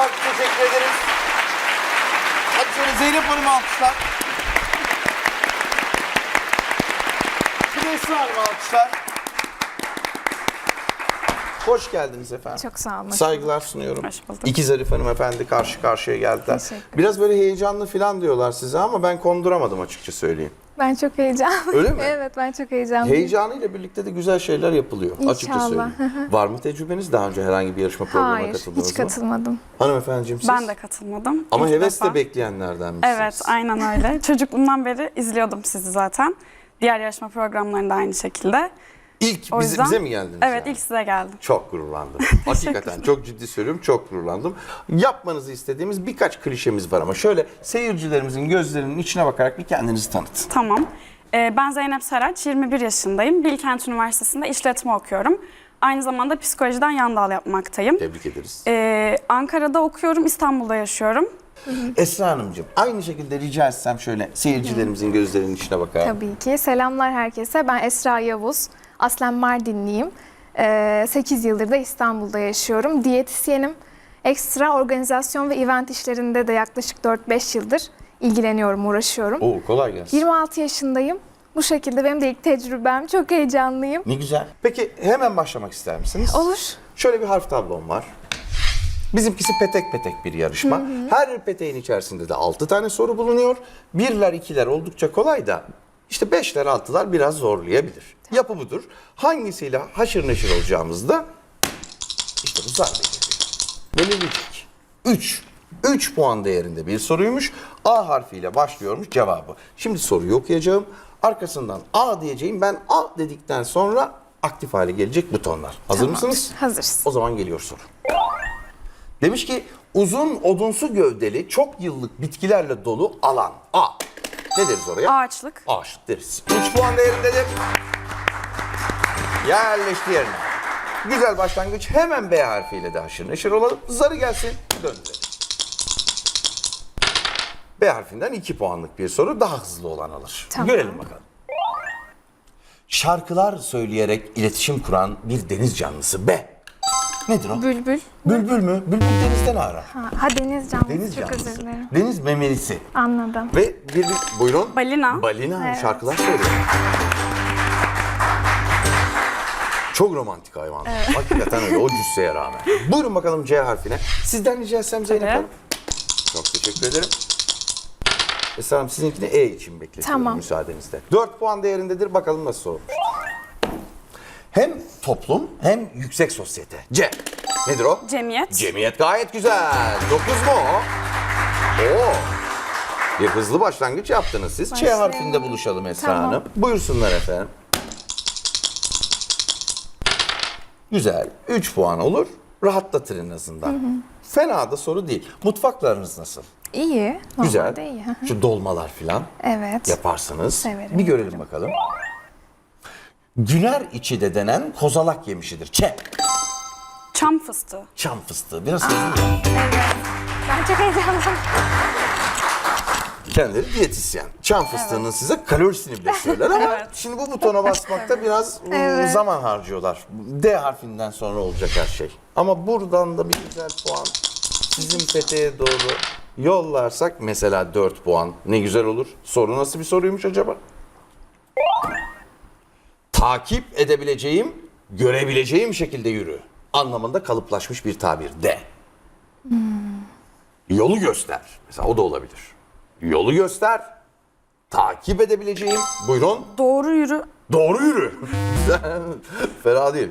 Çok teşekkür ederiz. Hadi şöyle Zeynep Hanım'ı alkışlar. Bir de Esra Hanım'ı alkışlar. Hoş geldiniz efendim. Çok sağ olun. Saygılar sunuyorum. Hoş bulduk. İki zarif hanımefendi karşı karşıya geldiler. Biraz böyle heyecanlı falan diyorlar size ama ben konduramadım açıkça söyleyeyim. Ben çok heyecanlıyım. Öyle mi? evet ben çok heyecanlıyım. Heyecanıyla birlikte de güzel şeyler yapılıyor açıkça İnşallah. söyleyeyim. Var mı tecrübeniz daha önce herhangi bir yarışma programına Hayır katıldınız hiç mı? katılmadım. Hanımefendiciğim siz? Ben de katılmadım. Ama İlk hevesle defa. bekleyenlerden misiniz? Evet, aynen öyle. Çocukluğumdan beri izliyordum sizi zaten. Diğer yarışma programlarında aynı şekilde. İlk O bize, yüzden- bize mi geldiniz? Evet, yani? ilk size geldim. Çok gururlandım. Hakikaten çok ciddi söylüyorum çok gururlandım. Yapmanızı istediğimiz birkaç klişemiz var ama şöyle seyircilerimizin gözlerinin içine bakarak bir kendinizi tanıtın. Tamam. Ee, ben Zeynep Saraç, 21 yaşındayım. Bilkent Üniversitesi'nde işletme okuyorum. Aynı zamanda psikolojiden yan dal yapmaktayım. Tebrik ederiz. Ee, Ankara'da okuyorum, İstanbul'da yaşıyorum. Esra Hanımcığım aynı şekilde rica etsem şöyle seyircilerimizin gözlerinin içine bakarak. Tabii ki. Selamlar herkese. Ben Esra Yavuz. Aslen Mardinliyim. 8 yıldır da İstanbul'da yaşıyorum. Diyetisyenim. Ekstra organizasyon ve event işlerinde de yaklaşık 4-5 yıldır ilgileniyorum, uğraşıyorum. Oo kolay gelsin. 26 yaşındayım. Bu şekilde benim de ilk tecrübem. Çok heyecanlıyım. Ne güzel. Peki hemen başlamak ister misiniz? Olur. Şöyle bir harf tablom var. Bizimkisi petek petek bir yarışma. Her peteğin içerisinde de 6 tane soru bulunuyor. Birler ikiler oldukça kolay da işte beşler altılar biraz zorlayabilir. Yapı budur. Hangisiyle haşır neşir olacağımız da işte bu zar belirleyecek. 3. 3 puan değerinde bir soruymuş. A harfiyle başlıyormuş cevabı. Şimdi soruyu okuyacağım. Arkasından A diyeceğim. Ben A dedikten sonra aktif hale gelecek butonlar. Hazır Tamamdır. mısınız? Hazırız. O zaman geliyor soru. Demiş ki uzun odunsu gövdeli çok yıllık bitkilerle dolu alan. A. Ne deriz oraya? Ağaçlık. Ağaç deriz. 3 puan değerindedir. Yerleşti yerine. Güzel başlangıç. Hemen B harfiyle de haşır neşir olalım. Zarı gelsin. Döndürelim. B harfinden 2 puanlık bir soru. Daha hızlı olan alır. Tamam. Görelim bakalım. Şarkılar söyleyerek iletişim kuran bir deniz canlısı B. Nedir o? Bülbül. Bülbül mü? Bülbül denizden arar. Ha, ha, deniz canlısı. Deniz Çok canlısı. özür dilerim. Deniz memelisi. Anladım. Ve bir, bir buyurun. Balina. Balina Evet. şarkılar söylüyor. Çok romantik hayvan. Hakikaten öyle o cüsseye rağmen. Buyurun bakalım C harfine. Sizden rica etsem Zeynep Tabii. Hanım. Çok teşekkür ederim. Esra Hanım sizinkini E için bekletiyorum Tamam. müsaadenizle. 4 puan değerindedir. Bakalım nasıl sormuş. Hem toplum hem yüksek sosyete. C. Nedir o? Cemiyet. Cemiyet gayet güzel. 9 mu o? Oo. Bir hızlı başlangıç yaptınız siz. Ç Başlayalım. harfinde buluşalım Esra Tamam. Hanım. Buyursunlar efendim. Güzel. 3 puan olur. Rahatlatır en azından. Fena da soru değil. Mutfaklarınız nasıl? İyi. Güzel. Normalde iyi. Hı hı. Şu dolmalar filan Evet. yaparsınız. Severim, Bir görelim bakalım. Güner içi de denen kozalak yemişidir. Ç. Çam fıstığı. Çam fıstığı. Biraz hızlı ya. Evet. Ben çok heyecanlıyım. Kendileri diyetisyen. Çam fıstığının size kalorisini bile söyler ama Evet. şimdi bu butona basmakta biraz Evet. zaman harcıyorlar. D harfinden sonra olacak her şey. Ama buradan da bir güzel puan sizin peteğe doğru yollarsak mesela 4 puan ne güzel olur. Soru nasıl bir soruymuş acaba? Takip edebileceğim, görebileceğim şekilde yürü anlamında kalıplaşmış bir tabir. D. Yolu göster. Mesela o da olabilir. Yolu göster. Takip edebileceğim. Buyurun. Doğru yürü. Doğru yürü. Fena değil.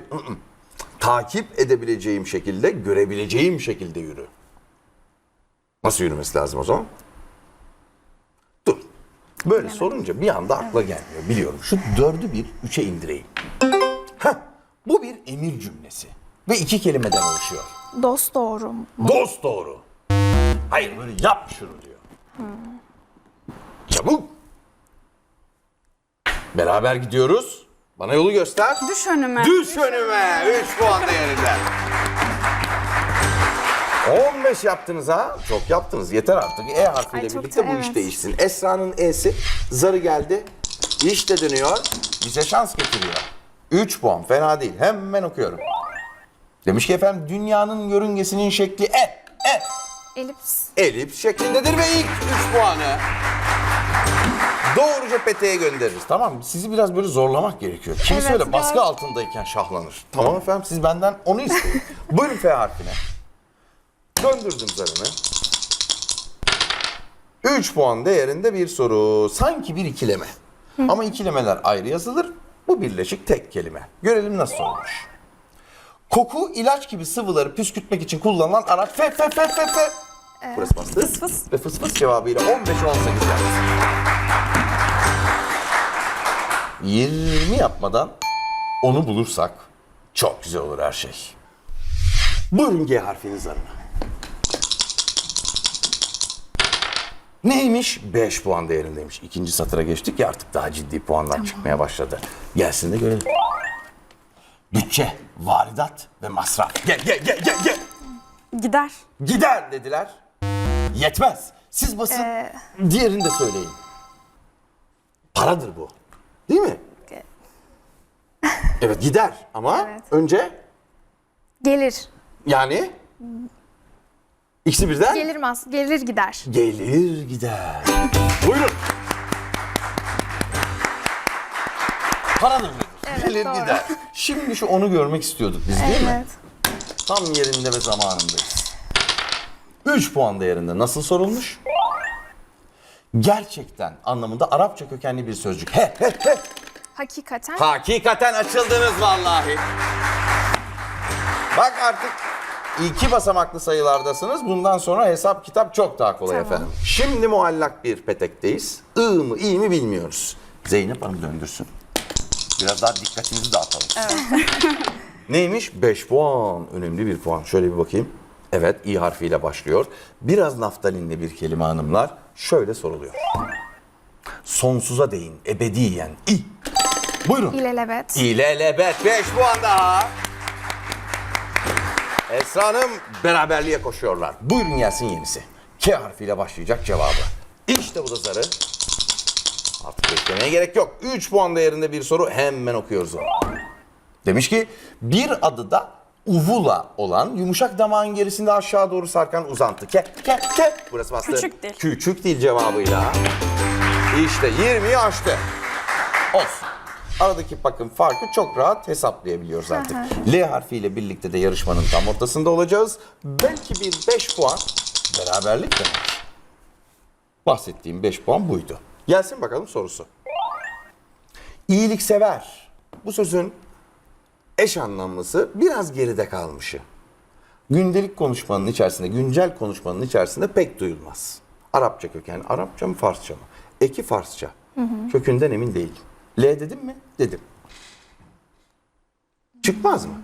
Takip edebileceğim şekilde, görebileceğim şekilde yürü. Nasıl yürümesi lazım o zaman? Böyle sorunca bir anda akla gelmiyor. Biliyorum. Şu dördü bir üçe indireyim. Heh, bu bir emir cümlesi. Ve iki kelimeden oluşuyor. Dost doğru mu? Dost doğru. Hayır böyle yap şunu diyor. Çabuk. Beraber gidiyoruz. Bana yolu göster. Düş önüme. Düş önüme. 3 puan değerinde. 15 yaptınız ha. Çok yaptınız. Yeter artık. E harfiyle Ay, çok birlikte da- bu evet. iş değişsin. Esra'nın E'si zarı geldi. İş de dönüyor. Bize şans getiriyor. 3 puan. Fena değil. Hemen okuyorum. Demiş ki efendim dünyanın yörüngesinin şekli E. E. Elips. Elips şeklindedir ve ilk 3 puanı doğruca peteğe göndeririz. Tamam mı? Sizi biraz böyle zorlamak gerekiyor. Kimse Evet, öyle baskı biraz. altındayken şahlanır. Tamam efendim siz benden onu isteyin. Buyurun F harfine. Döndürdüm zarını. 3 puan değerinde bir soru. Sanki bir ikileme. Ama ikilemeler ayrı yazılır. Bu birleşik tek kelime. Görelim nasıl sorulmuş. Koku, ilaç gibi sıvıları püskürtmek için kullanılan araç. F, F, F, F, F. Burası bastı. Fıs fıs. Ve fıs fıs cevabıyla 15 18 yaptı. 20 yapmadan onu bulursak çok güzel olur her şey. Buyurun G harfiniz zarına. Neymiş? 5 puan değerindeymiş. İkinci satıra geçtik ya artık daha ciddi puanlar çıkmaya başladı. Gelsin de görelim. Bütçe, varidat ve masraf. Gel gel gel gel gel. Gider. Gider dediler. Yetmez. Siz basın Ee, diğerini de söyleyin. Paradır bu. Değil mi? Evet gider ama Evet. önce Gelir. yani ikisi birden Gelir mas. Gelir gider. gelir gider. Buyurun. Paradır nedir? Evet, gelir doğru. gider. Şimdi şu onu görmek istiyorduk biz değil mi? Evet. Tam yerinde ve zamanındayız. 3 puan değerinde nasıl sorulmuş? Gerçekten anlamında Arapça kökenli bir sözcük. He he he. Hakikaten. Hakikaten açıldınız vallahi. Bak artık iki basamaklı sayılardasınız. Bundan sonra hesap kitap çok daha kolay Tamam. efendim. Şimdi muallak bir petekteyiz. I mı iyi mi bilmiyoruz. Zeynep Hanım döndürsün. Biraz daha dikkatinizi dağıtalım. Neymiş? 5 puan. Önemli bir puan. Şöyle bir bakayım. Evet, i harfiyle başlıyor. Biraz naftalinli bir kelime hanımlar. Şöyle soruluyor. Sonsuza değin, ebediyen. i. Buyurun. İlelebet. İlelebet 5 puan daha. Esra Hanım beraberliğe koşuyorlar. Buyurun gelsin yenisi. K harfiyle başlayacak cevabı. İşte bu da zarı. Artık beklemeye gerek yok. 3 puan değerinde bir soru hemen okuyoruz onu. Demiş ki bir adı da uvula olan yumuşak damağın gerisinde aşağı doğru sarkan uzantı. Ke, ke, ke. Burası bastı. Küçük dil. Küçük dil cevabıyla. İşte 20'yi aştı. Olsun. Aradaki bakın farkı çok rahat hesaplayabiliyoruz artık. L harfiyle birlikte de yarışmanın tam ortasında olacağız. Belki bir 5 puan beraberlik demek. Bahsettiğim 5 puan buydu. Gelsin bakalım sorusu. İyiliksever. Bu sözün eş anlamlısı biraz geride kalmışı. Gündelik konuşmanın içerisinde, güncel konuşmanın içerisinde pek duyulmaz. Arapça köken, Arapça mı Farsça mı? Eki Farsça. Kökünden emin değilim. L dedim mi? Dedim. Çıkmaz mı?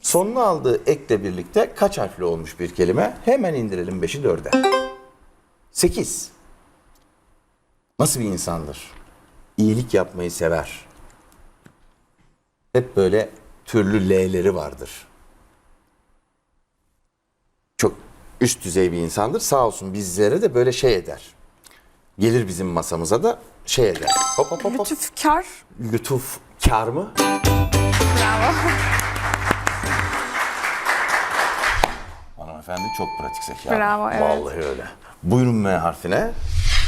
Sonuna aldığı ekle birlikte kaç harfli olmuş bir kelime? Hemen indirelim 5'i 4'e. 8. Nasıl bir insandır? İyilik yapmayı sever. Hep böyle türlü L'leri vardır. Çok üst düzey bir insandır. Sağ olsun bizlere de böyle şey eder. Gelir bizim masamıza da şey eder. Hop hop hop. hop. Lütufkar. Lütuf kar mı? Bravo. Hanımefendi çok pratik zeka. Bravo, evet. Vallahi öyle. Buyurun M harfine.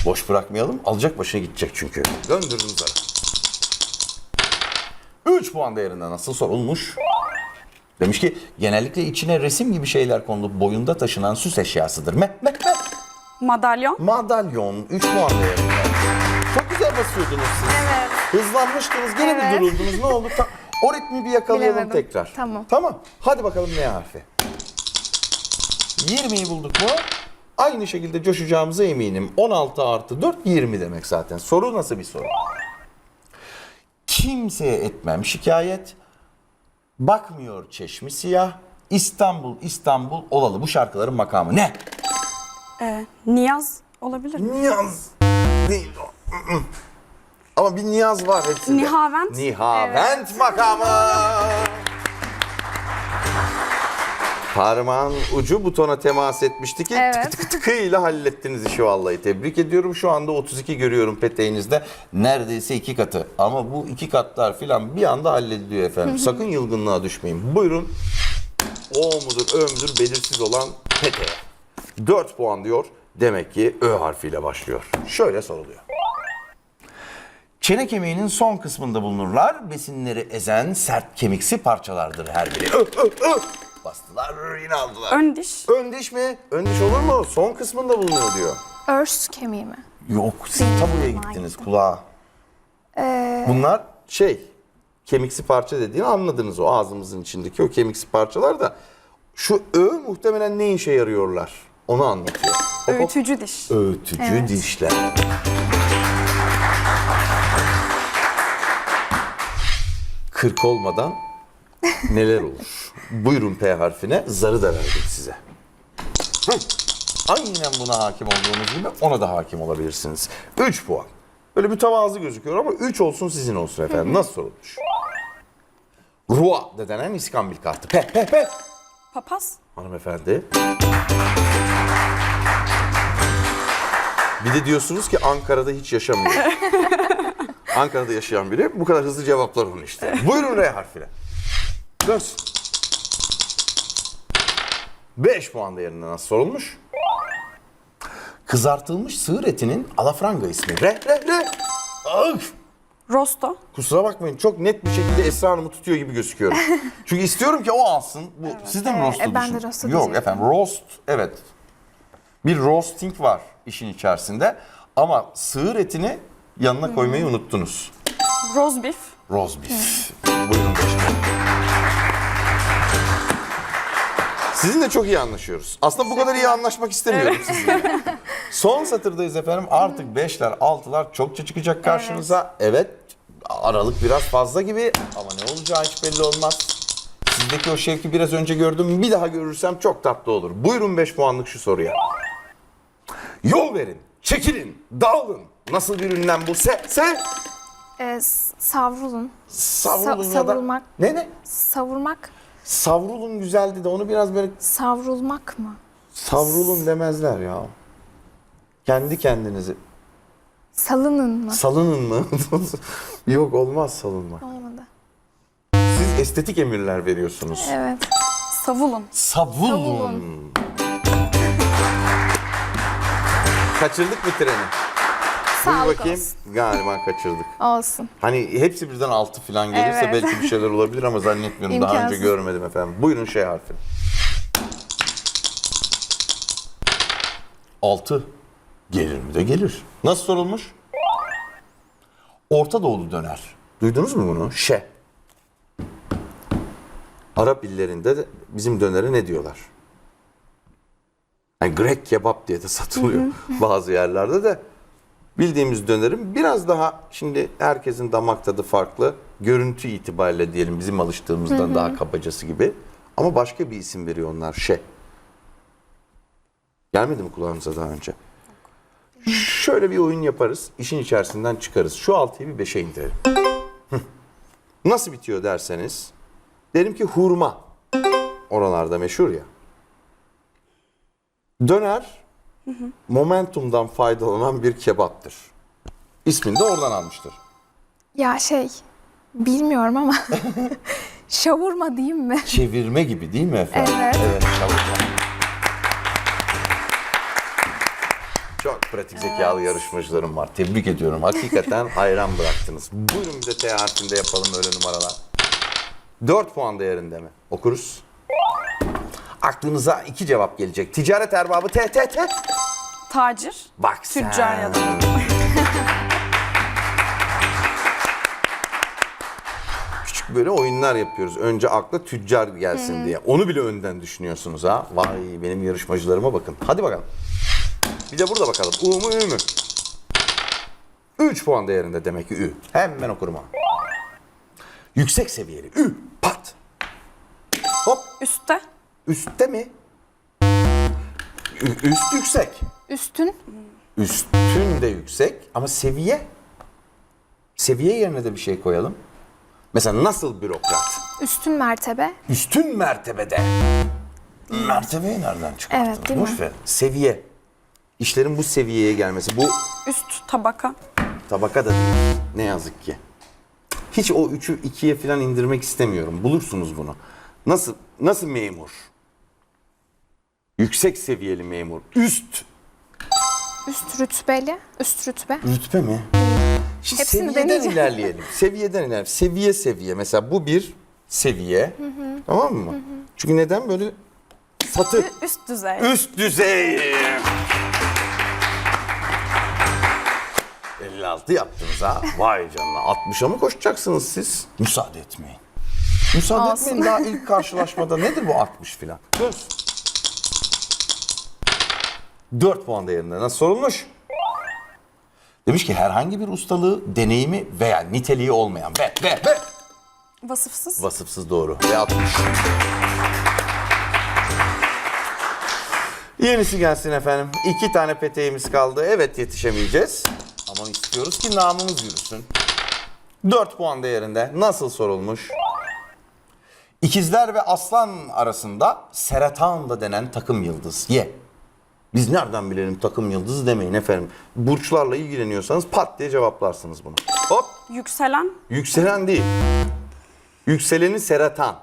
Boş bırakmayalım. Alacak başına gidecek çünkü. Döndürdüm zarı. 3 puan değerinde nasıl sorulmuş? Demiş ki genellikle içine resim gibi şeyler konulup boyunda taşınan süs eşyasıdır. Me, me, me. Madalyon. Madalyon 3 puan değerinde. Basıyordunuz siz. Evet. Hızlanmıştınız gene Evet. bir duruldunuz. Ne oldu? Ta- o ritmi bir yakalayalım Bilemedim. tekrar. Tamam. Tamam. Hadi bakalım ne harfi? 20'yi bulduk mu? Aynı şekilde coşacağımıza eminim. 16 artı 4 20 demek zaten. Soru nasıl bir soru? Kimseye etmem şikayet. Bakmıyor çeşmi siyah. İstanbul İstanbul olalı bu şarkıların makamı ne? Ee, niyaz olabilir mi? Niyaz değil o. Ama bir niyaz var hepsinde. Nihavent. Nihavent makamı. Parmağın ucu butona temas etmişti ki Evet. tıkı tıkı tıkıyla hallettiniz işi vallahi. Tebrik ediyorum. Şu anda 32 görüyorum peteğinizde. Neredeyse iki katı. Ama bu iki katlar filan bir anda hallediliyor efendim. Sakın yılgınlığa düşmeyin. Buyurun. O mudur, ö müdür belirsiz olan peteğe. 4 puan diyor. Demek ki Ö harfiyle başlıyor. Şöyle soruluyor. Çene kemiğinin son kısmında bulunurlar. Besinleri ezen sert kemiksi parçalardır her biri. Ö, ö, ö. Bastılar yine aldılar. Ön diş. Ön diş mi? Ön diş olur mu? Son kısmında bulunuyor diyor. Örs kemiği mi? Yok siz tam buraya gittiniz kulağa. Ee, Bunlar şey kemiksi parça dediğini anladınız o ağzımızın içindeki o kemiksi parçalar da şu ö muhtemelen ne işe yarıyorlar onu anlatıyor. Öğütücü diş. Öğütücü Evet. dişler. Kırk olmadan neler olur? Buyurun P harfine zarı da verdim size. Aynen buna hakim olduğunuz gibi ona da hakim olabilirsiniz. 3 puan. Böyle mütevazı gözüküyor ama 3 olsun sizin olsun efendim. Nasıl sorulmuş? Rua da denen iskambil kartı. Pe pe pe. Papaz. Hanımefendi. Bir de diyorsunuz ki Ankara'da hiç yaşamıyor. Ankara'da yaşayan biri bu kadar hızlı cevaplar onu işte. Buyurun R harfine. Göz. 5 puan değerinde nasıl sorulmuş? Kızartılmış sığır etinin alafranga ismi. Re, re, re. Ah! Rosto. Kusura bakmayın çok net bir şekilde Esra Hanım'ı tutuyor gibi gözüküyorum. Çünkü istiyorum ki o alsın. Bu, siz de mi roast'u e, ben de düşün- Yok diyecektim. efendim roast evet. Bir roasting var işin içerisinde. Ama sığır etini yanına koymayı unuttunuz. Roast beef. Roast beef. Buyurun başlayalım. Sizinle çok iyi anlaşıyoruz. Aslında bu kadar iyi anlaşmak istemiyorum sizinle. Son satırdayız efendim. Artık beşler, altılar çokça çıkacak karşınıza. Evet. Aralık biraz fazla gibi ama ne olacağı hiç belli olmaz. Sizdeki o şevki biraz önce gördüm. Bir daha görürsem çok tatlı olur. Buyurun 5 puanlık şu soruya. Yol verin, çekilin, dağılın. Nasıl bir ünlem bu? Se, se. e, s- savrulun. Savrulun Sa- ya da... Ne ne? Savurmak. Savrulun güzeldi de onu biraz böyle Savrulmak mı? savrulun demezler ya. Kendi kendinizi Salının mı? salının mı? Yok olmaz salınma. Olmadı. Siz estetik emirler veriyorsunuz. Evet. Savulun. Savulun. Savulun. Kaçırdık mı treni? Sağlık bakayım. olsun. Galiba kaçırdık. Olsun. Hani hepsi birden altı falan gelirse Evet. belki bir şeyler olabilir ama zannetmiyorum. Daha önce görmedim efendim. Buyurun şey harfi. Altı. Gelir mi de gelir. Nasıl sorulmuş? Orta Doğulu döner. Duydunuz mu bunu? Şe. Arap illerinde de bizim dönere ne diyorlar? Yani Grek kebap diye de satılıyor bazı yerlerde de. Bildiğimiz dönerin biraz daha şimdi herkesin damak tadı farklı. Görüntü itibariyle diyelim bizim alıştığımızdan daha kabacası gibi. Ama başka bir isim veriyor onlar. Şe. Gelmedi mi kulağınıza daha önce? Şöyle bir oyun yaparız. işin içerisinden çıkarız. Şu altıyı bir beşe indirelim. Hıh. Nasıl bitiyor derseniz. Derim ki hurma. Oralarda meşhur ya. Döner momentumdan faydalanan bir kebaptır. İsmini de oradan almıştır. Ya şey, bilmiyorum ama şavurma diyeyim mi? Çevirme gibi değil mi efendim? Evet. Evet, şavurma. Çok pratik zekalı yarışmacılarım var. Tebrik ediyorum. Hakikaten hayran bıraktınız. Buyurun bir de T harfinde yapalım öyle numaralar. 4 puan değerinde mi? Okuruz. Aklınıza iki cevap gelecek. Ticaret erbabı T T T. Tacir. Bak sen. Tüccar ya da. Küçük böyle oyunlar yapıyoruz. Önce akla tüccar gelsin diye. Onu bile önden düşünüyorsunuz ha. Vay benim yarışmacılarıma bakın. Hadi bakalım. Bir de burada bakalım. U mu Ü mü? 3 puan değerinde demek ki Ü. Hemen okurum ha. Yüksek seviyeli. Ü. Pat. Hop. Üstte. Üstte mi? Ü- Üst yüksek. Üstün, Üstün de yüksek ama seviye. Seviye yerine de bir şey koyalım. Mesela nasıl bürokrat? üstün mertebe. Üstün mertebede. Mertebeyi nereden çıkarttın? Evet, değil Boş mi? ver. Seviye. İşlerin bu seviyeye gelmesi. Bu Üst tabaka. tabaka da değil. Ne yazık ki. Hiç o üçü ikiye falan indirmek istemiyorum. Bulursunuz bunu. Nasıl nasıl memur? Yüksek seviyeli memur. Üst Üst rütbeli, üst rütbe. rütbe mi? Şimdi Hepsini seviyeden deneyeceğim. ilerleyelim. Seviyeden ilerleyelim. Seviye seviye. Mesela bu bir seviye. Tamam mı? Çünkü neden böyle satı Üst düzey. üst düzey. 56 yaptınız ha. Vay canına. 60'a mı koşacaksınız siz? Müsaade etmeyin. Müsaade Olsun. etmeyin daha ilk karşılaşmada. Nedir bu 60 filan? Göz. 4 puan değerinde nasıl sorulmuş? Demiş ki herhangi bir ustalığı, deneyimi veya niteliği olmayan ve ve ve Vasıfsız. Vasıfsız doğru. Ve 60. Yenisi gelsin efendim. İki tane peteğimiz kaldı. Evet yetişemeyeceğiz. Ama istiyoruz ki namımız yürüsün. 4 puan değerinde nasıl sorulmuş? İkizler ve aslan arasında Seratan da denen takım yıldız. Ye. Biz nereden bilelim takım yıldızı demeyin efendim. Burçlarla ilgileniyorsanız pat diye cevaplarsınız bunu. Hop. Yükselen. Yükselen değil. Yükseleni seratan.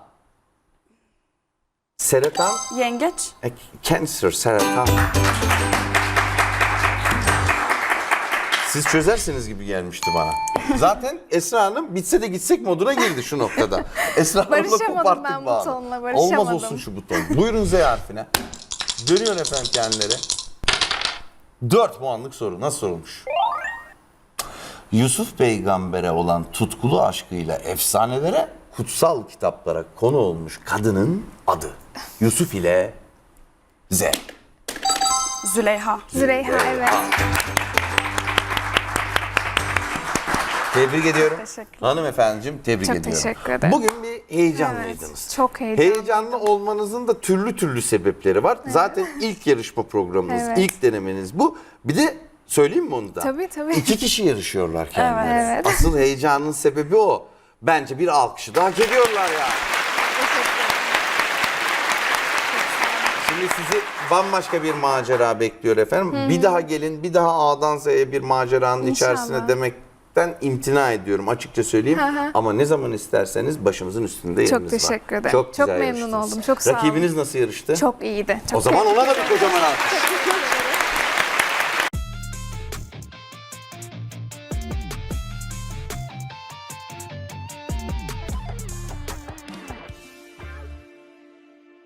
Seratan, Yengeç. e, cancer, seratan. Siz çözersiniz gibi gelmişti bana. Zaten Esra Hanım bitse de gitsek moduna girdi şu noktada. Esra Hanım'la Barışamadım koparttık ben bağını. butonla, barışamadım. Olmaz olsun şu buton. Buyurun Z harfine. Dönüyor efendim kendileri. 4 puanlık soru. Nasıl sorulmuş? Yusuf peygambere olan tutkulu aşkıyla efsanelere, kutsal kitaplara konu olmuş kadının adı. Yusuf ile Z. Züleyha. Züleyha evet. Tebrik ediyorum. Teşekkürler. Hanımefendiciğim tebrik Çok ediyorum. teşekkür ederim. Bugün bir heyecanlıydınız. Evet, çok heyecanlıydım. Heyecanlı olmanızın da türlü türlü sebepleri var. Zaten ilk yarışma programınız, Evet. ilk denemeniz bu. Bir de söyleyeyim mi onu da? Tabii, tabii. İki kişi yarışıyorlar kendileri. Evet. Evet. Asıl heyecanın sebebi o. Bence bir alkışı da hak ediyorlar ya. Şimdi sizi bambaşka bir macera bekliyor efendim. Bir daha gelin, bir daha A'dan Z'ye bir maceranın İnşallah. içerisine demekten imtina ediyorum açıkça söyleyeyim. Hı hı. Ama ne zaman isterseniz başımızın üstünde Çok yeriniz var. teşekkür ederim. Çok, Çok güzel memnun yarıştınız. oldum. Çok sağ olun. Rakibiniz nasıl yarıştı? Çok iyiydi. Çok o zaman ona da bir kocaman alkış.